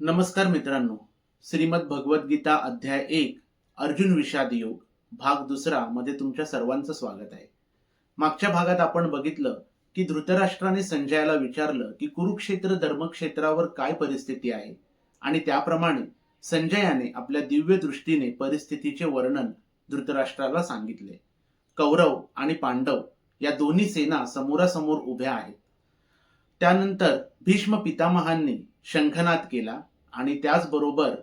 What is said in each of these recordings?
नमस्कार मित्रांनो. श्रीमद भगवद्गीता अध्याय एक अर्जुन विषाद योग भाग दुसरा मध्ये तुमच्या सर्वांचं स्वागत आहे. मागच्या भागात आपण बघितलं की धृतराष्ट्राने संजयाला विचारलं की कुरुक्षेत्र धर्मक्षेत्रावर काय परिस्थिती आहे? आणि त्याप्रमाणे संजयाने आपल्या दिव्य दृष्टीने परिस्थितीचे वर्णन धृतराष्ट्राला सांगितले. कौरव आणि पांडव या दोन्ही सेना समोरासमोर उभ्या आहेत. त्यानंतर भीष्म पितामहांनी शंखनाद केला आणि त्याचबरोबर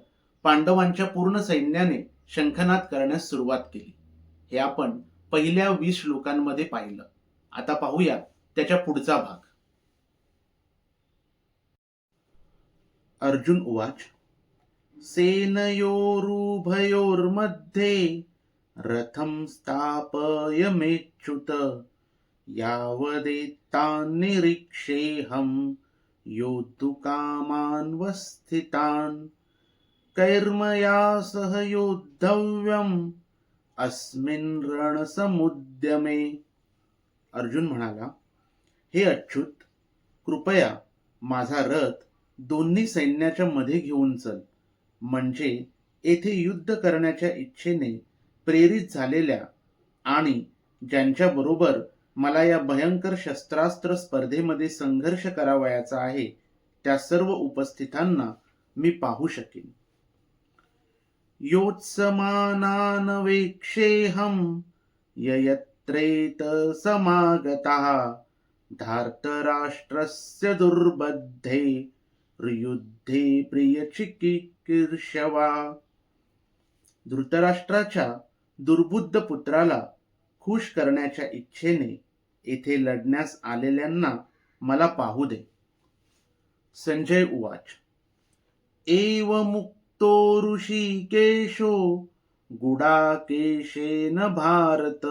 पांडवांच्या पूर्ण सैन्याने शंखनाद करण्यास सुरुवात केली. हे आपण पहिल्या वीस श्लोकांमध्ये पाहिलं. आता पाहूया त्याच्या पुढचा भाग. अर्जुन उवाच सेनयोरुभयोर्मध्ये रथं स्थापयमेच्युत यावदेतान्निरीक्षेऽहं योद्धुकामान्वस्थितान् कैर्मया सह योद्धव्यम् अस्मिन् रणसमुद्यमे। अर्जुन म्हणाला हे अच्युत कृपया माझा रथ दोन्ही सैन्याच्या मध्ये घेऊन चल. म्हणजे येथे युद्ध करण्याच्या इच्छेने प्रेरित झालेल्या आणि ज्यांच्याबरोबर मला या भयंकर शस्त्रास्त्र स्पर्धेमध्ये संघर्ष करावयाचा आहे त्या सर्व उपस्थितांना मी पाहू शकेन. योत्समानानवेक्षेहं ययत्रेत समागतः धार्तराष्ट्रस्य दुर्बद्धे युद्धे प्रियचिकीर्षवा। धृतराष्ट्राच्या दुर्बुद्ध पुत्राला खुश करण्याच्या इच्छेने येथे लढण्यास आलेल्यांना मला पाहू दे. संजय उवाच. एव मुक्तो ऋषिकेशो गुडाकेशेन भारत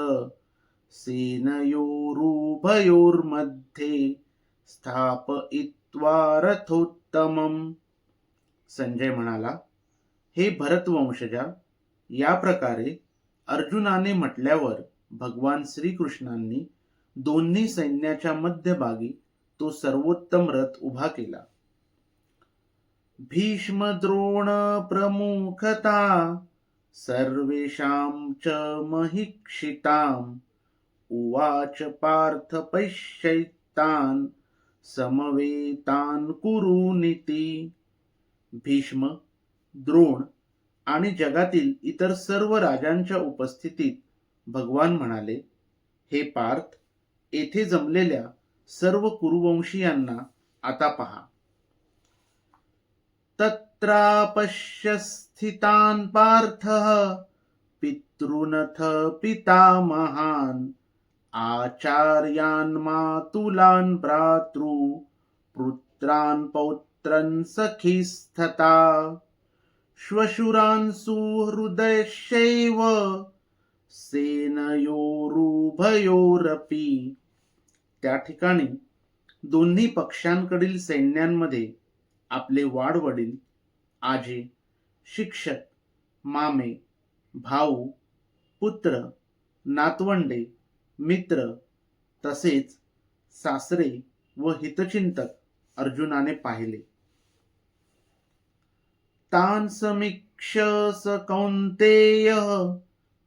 सेनयोरुभयोर्मध्ये स्थापयित्वा रथोत्तमम संजय म्हणाला हे भरतवंशजा या प्रकारे अर्जुनाने म्हटल्यावर भगवान श्रीकृष्णांनी दोन्ही सैन्याच्या मध्यभागी तो सर्वोत्तम रथ उभा केला. भीष्म द्रोण प्रमुखता सर्वेषां च महिक्षिताम् उवाच पार्थ पैश्चैतान् समवेतान् कुरुनिती भीष्म द्रोण आणि जगातील इतर सर्व राजांच्या उपस्थितीत भगवान म्हणाले हे पार्थ येथे जमलेल्या सर्व कुरुवंशीयांना आता पहा. तत्रापश्य स्थितान् पार्थः पितॄनथ पितामहान् आचार्यान् मातुलान् भ्रातृ पुत्रान् पौत्रन् सखीस्तथा श्वशुरान् सुहृदयशैव सेनयोरुभयोरपी त्या ठिकाणी दोन्ही पक्षांकडील सैन्यांमध्ये आपले वाडवडील आजी शिक्षक मामे भाऊ पुत्र नातवंडे मित्र तसेच सासरे व हितचिंतक अर्जुनाने पाहिले. तान समीक्ष स सर्वान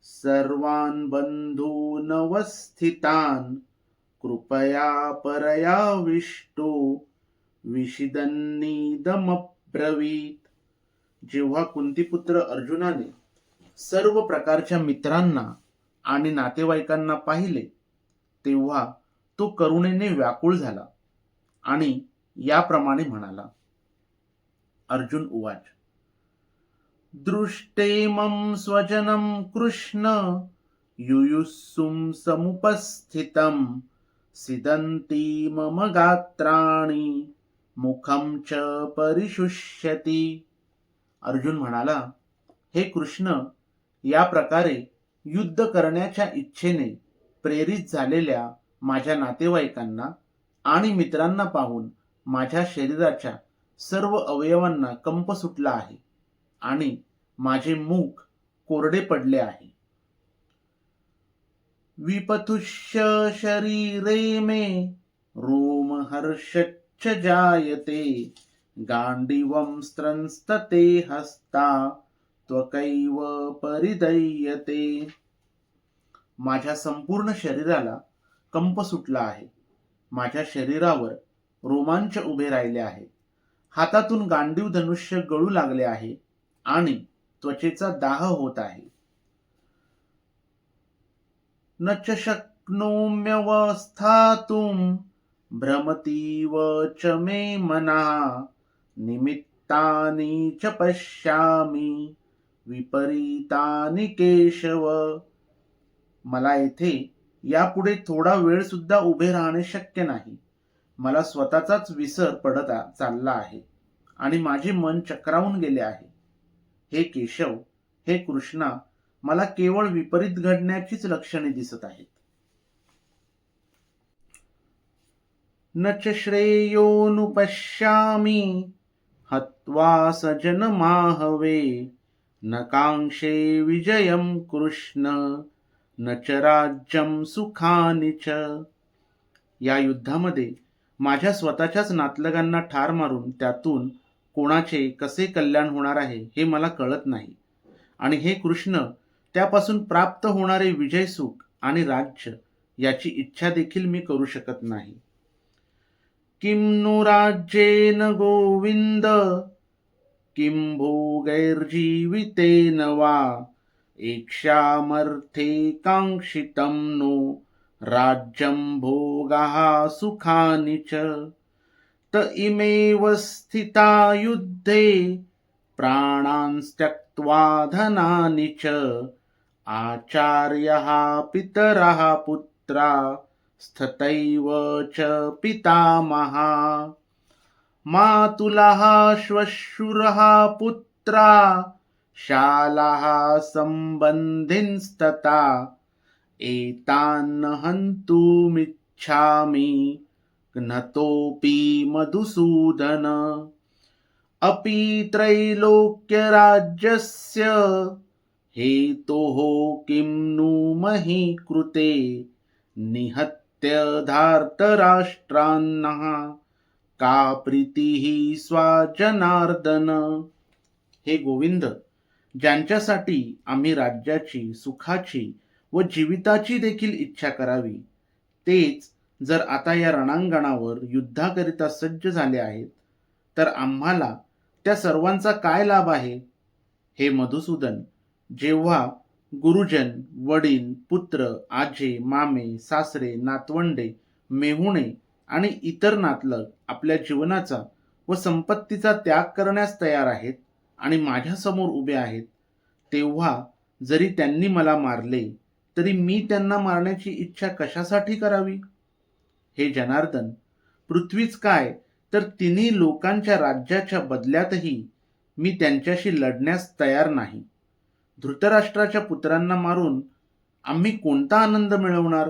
सर्वान् कृपया परयाविष्टो विषिदन्नीदमब्रवीत जेव्हा कुंतीपुत्र अर्जुनाने सर्व प्रकारच्या मित्रांना आणि नातेवाईकांना पाहिले तेव्हा तो करुणेने व्याकुळ झाला आणि याप्रमाणे म्हणाला अर्जुन उवाच दृष्टेमं स्वजनं कृष्ण युयुस्सुं समुपस्थितम सिदन्ती मम गात्राणि मुखं च परिशुष्यती. अर्जुन म्हणाला हे कृष्ण या प्रकारे युद्ध करण्याच्या इच्छेने प्रेरित झालेल्या माझ्या नातेवाईकांना आणि मित्रांना पाहून माझ्या शरीराच्या सर्व अवयवांना कंप सुटला आहे आणि माझे मुख कोरडे पडले आहे. विपथुष्य शरीरे मे रोमहर्षच्च जायते गांडीवं स्त्रंस्तते हस्ता त्वकैव परिदय्यते। माझ्या संपूर्ण शरीराला कंप सुटला आहे. माझ्या शरीरावर रोमांच उभे राहिले आहे. हातातून गांडीव धनुष्य गळू लागले आहे आणि त्वचेचा दाह होत आहे. न च शक्नोम्यवस्थातुं भ्रमतीव च मे मना। निमित्तानि च पश्यामि। विपरीतानि केशव। मला येथे यापुढे थोडा वेळ सुद्धा उभे राहणे शक्य नाही. मला स्वतःचाच विसर पडत चालला आहे आणि माझे मन चक्रावून गेले आहे. हे केशव हे कृष्णा मला केवळ विपरीत घडण्याचीच लक्षणे दिसत आहेत. न च श्रेयोनुपश्यामी हत्वा सजनमाहवे न कांक्षे विजयं कृष्ण न च राज्यम सुखानि च. या युद्धामध्ये माझ्या स्वतःच्याच नातलगांना ठार मारून त्यातून कोणाचे कसे कल्याण होणार आहे हे मला कळत नाही. आणि हे कृष्ण त्यापासून प्राप्त होणारे विजय सुख आणि राज्य याची इच्छा देखील मी करू शकत नाही. किं नु राज्येन गोविंद किं भोगैर्जीवितेन वा ऐक्ष्यामर्थे नो राज्यं भोगाः सुखानि च। त इमेव स्थिता युद्धे प्राणांस्त्यक्त्वा धनानि च। आचार्यः पितरः पुत्रा स्थतैव च पितामहा। मातुलः श्वशुरः पुत्रा शालाः सम्बन्धिंस्तता एतान् हन्तुमिच्छामि घ्नतोऽपि मधुसूदन। अपि त्रैलोक्यराज्यस्य हेतोः हो किं नु मही कृते? निहत्य धार्तराष्ट्रान्नः का ही स्वाजनार्दन? हे गोविंद ज्यांच्यासाठी आम्ही राज्याची सुखाची व जीविताची देखील इच्छा करावी तेच जर आता या रणांगणावर युद्धाकरिता सज्ज झाले आहेत तर आम्हाला त्या सर्वांचा काय लाभ आहे? हे मधुसूदन जेव्हा गुरुजन वडील पुत्र आजे मामे सासरे नातवंडे मेहुणे आणि इतर नातलग आपल्या जीवनाचा व संपत्तीचा त्याग करण्यास तयार आहेत आणि माझ्यासमोर उभे आहेत तेव्हा जरी त्यांनी मला मारले तरी मी त्यांना मारण्याची इच्छा कशासाठी करावी? हे जनार्दन पृथ्वीच काय तर तिन्ही लोकांच्या राज्याच्या बदल्यातही मी त्यांच्याशी लढण्यास तयार नाही. धृतराष्ट्राच्या पुत्रांना मारून आम्ही कोणता आनंद मिळवणार?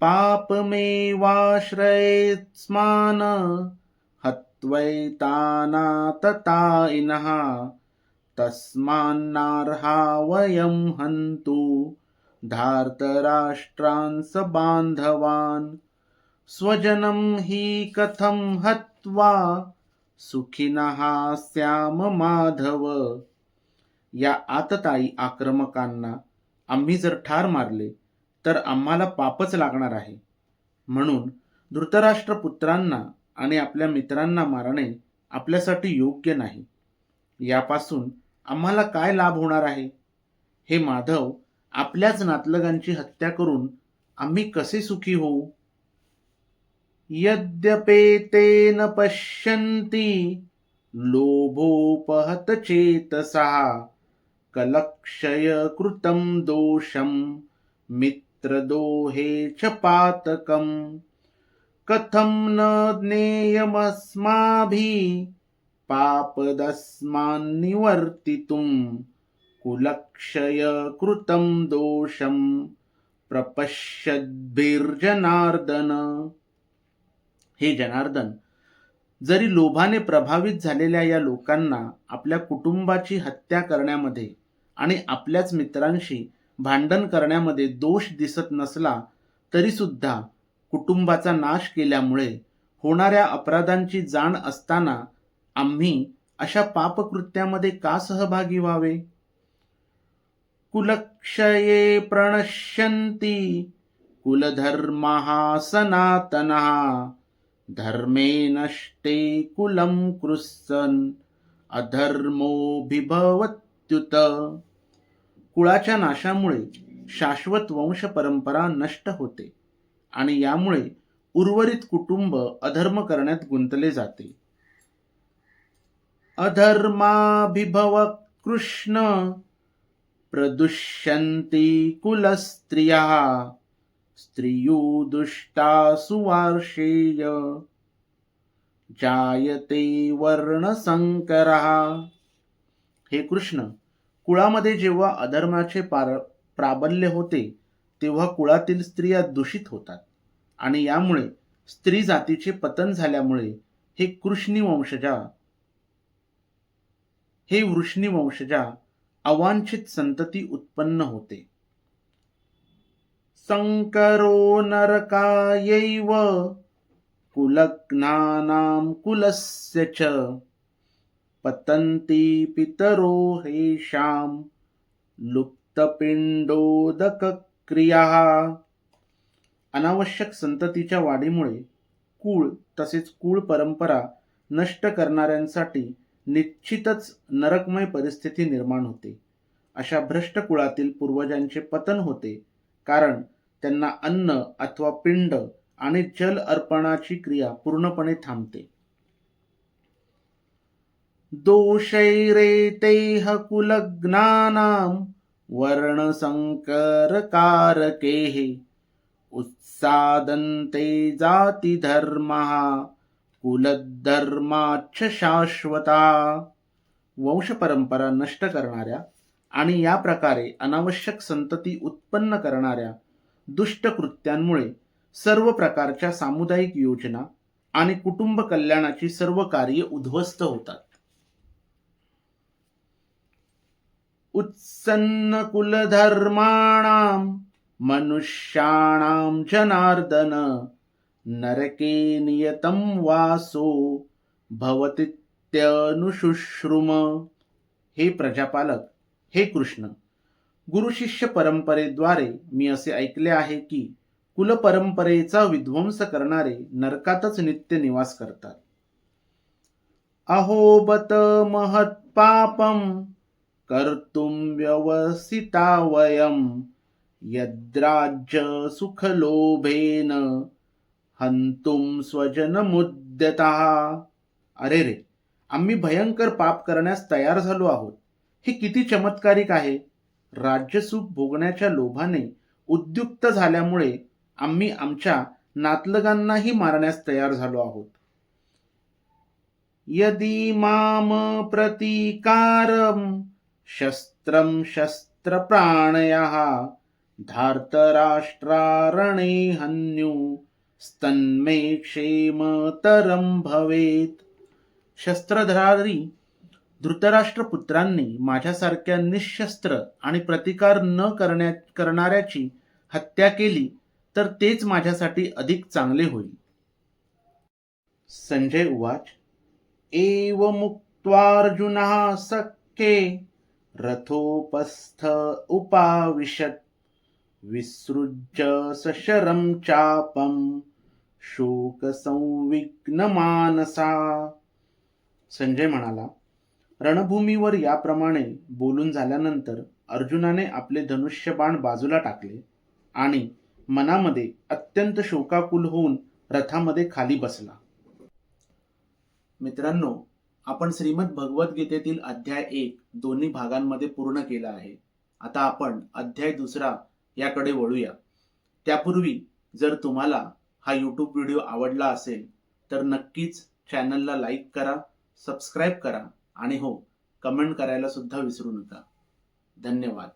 पापमेवाश्रयेत्स्मान हत्वैतानाततायिनः तस्मान्नार्हा वयं हन्तु धार्तराष्ट्रांस बान्धवान्। स्वजनं हि कथं हत्वा सुखिनः श्याम माधव. या आतताई आक्रमकांना आम्ही जर ठार मारले तर आम्हाला पापच लागणार आहे. म्हणून धृतराष्ट्र पुत्रांना आणि आपल्या मित्रांना मारणे आपल्यासाठी योग्य नाही. यापासून आम्हाला काय लाभ होणार आहे? हे माधव आपल्याच नातलगांची हत्या करून आम्ही कसे सुखी होऊ? यद्यपेतेन पश्यन्ति लोभोपहत चेतसा कलक्षय कृतं दोषं मित्रदोहे च पातकं कथं न ज्ञेयमस्माभिः पापदस्मान्निवर्तितुं कुलक्षय कृतं दोषं प्रपश्यद्भिर्जनार्दन हे जनार्दन जरी लोभाने प्रभावित झालेल्या या लोकांना आपल्या कुटुंबाची हत्या करण्यामध्ये आणि आपल्याच मित्रांशी भांडण करण्यामध्ये दोष दिसत नसला तरीसुद्धा कुटुंबाचा नाश केल्यामुळे होणाऱ्या अपराधांची जाण असताना आम्ही अशा पापकृत्यामध्ये का सहभागी व्हावे? कुलक्षये प्रणश्यन्ति कुलधर्मः सनातनः। धर्मे नष्टे कुलं कृत्सन अधर्मोभिभवत्युत कुळाच्या नाशामुळे शाश्वत वंश परंपरा नष्ट होते आणि यामुळे उर्वरित कुटुंब अधर्म करण्यात गुंतले जाते. अधर्माभिभव कृष्ण प्रदुष्यन्ति कुलस्त्रिया। स्त्रियो दुष्टा सुवार्षेय जायते वर्णसंकरः। हे कृष्ण कुळामध्ये जेव्हा अधर्माचे पार प्राबल्य होते तेव्हा कुळातील स्त्रिया दूषित होतात. आणि यामुळे स्त्री जातीचे पतन झाल्यामुळे हे कृष्णी वंशजा हे वृष्णी वंशजा अवांछित संतती उत्पन्न होते. संकरो नरकायैव कुलग्नानां कुलस्य च। पतन्ति पितरो हेषां लुप्तपिंडोदकक्रियाः अनावश्यक संततीच्या वाढीमुळे कुळ तसेच कुळ परंपरा नष्ट करणाऱ्यांसाठी निश्चितच नरकमय परिस्थिती निर्माण होते. अशा भ्रष्ट कुळातील पूर्वजांचे पतन होते कारण त्यांना अन्न अथवा पिंड आणि जल अर्पणाची क्रिया पूर्णपणे थांबते. दोषैरेतेह कुलज्ञानां वर्णसंकरकारकेः उत्सादन्ते जातिधर्मः कुलधर्माच्छ शाश्वता। वंश परंपरा नष्ट करणाऱ्या आणि या प्रकारे अनावश्यक संतती उत्पन्न करणाऱ्या दुष्ट कृत्यांमुळे सर्व प्रकारच्या सामुदायिक योजना आणि कुटुंब कल्याणाची सर्व कार्ये उद्ध्वस्त होतात. उत्सन्न कुलधर्माणाम मनुष्याणां जनार्दन नरके नियतम वासो भवतित्यनुशुश्रुम. हे प्रजापालक हे कृष्ण. गुरुशिष्य परंपरेद्वारे मी असे ऐकले आहे की कुलपरंपरेचा विध्वंस करणारे नरकातच नित्य निवास करतात. अहोबत महत्पापम कर्तुम व्यवसिता वयं यद्राज्य सुखलोभेन हंतुम स्वजनमुद्यतः। अरे रे आम्ही भयंकर पाप करण्यास तयार झालो आहोत. हे किती चमत्कारिक आहे. राज्यसुख भोगण्याच्या लोभाने उद्युक्त झाल्यामुळे आम्ही आमच्या नातलगांनाही मारण्यास तयार झालो आहोत. यदि माम प्रतिकारम शस्त्रम शस्त्र प्राणया धार्तराष्ट्रारणे हन्यू स्तन्मे क्षेमतरम भवेत। शस्त्रधारी धृतराष्ट्र पुत्रांनी माझ्यासारख्या निशस्त्र आणि प्रतिकार न करण्या करणाऱ्याची हत्या केली तर तेच माझ्यासाठी अधिक चांगले होईल. संजय उवाच. एव मुक्त्वार्जुनः सख्ये रथोपस्थ उपाविशत्। विसृज्य सशरं चापं। शोकसंविघ्नमानसा। संजय म्हणाला रणभूमीवर याप्रमाणे बोलून झाल्यानंतर अर्जुनाने आपले धनुष्यबाण बाजूला टाकले आणि मनामध्ये अत्यंत शोकाकुल होऊन रथामध्ये खाली बसला. मित्रांनो आपण श्रीमद भगवद्गीतेतील अध्याय एक दोन्ही भागांमध्ये पूर्ण केला आहे. आता आपण अध्याय दुसरा याकडे वळूया. त्यापूर्वी जर तुम्हाला हा यूट्यूब व्हिडिओ आवडला असेल तर नक्कीच चॅनलला लाईक करा सबस्क्राईब करा आणि हो कमेंट करायला सुद्धा विसरू नका. धन्यवाद.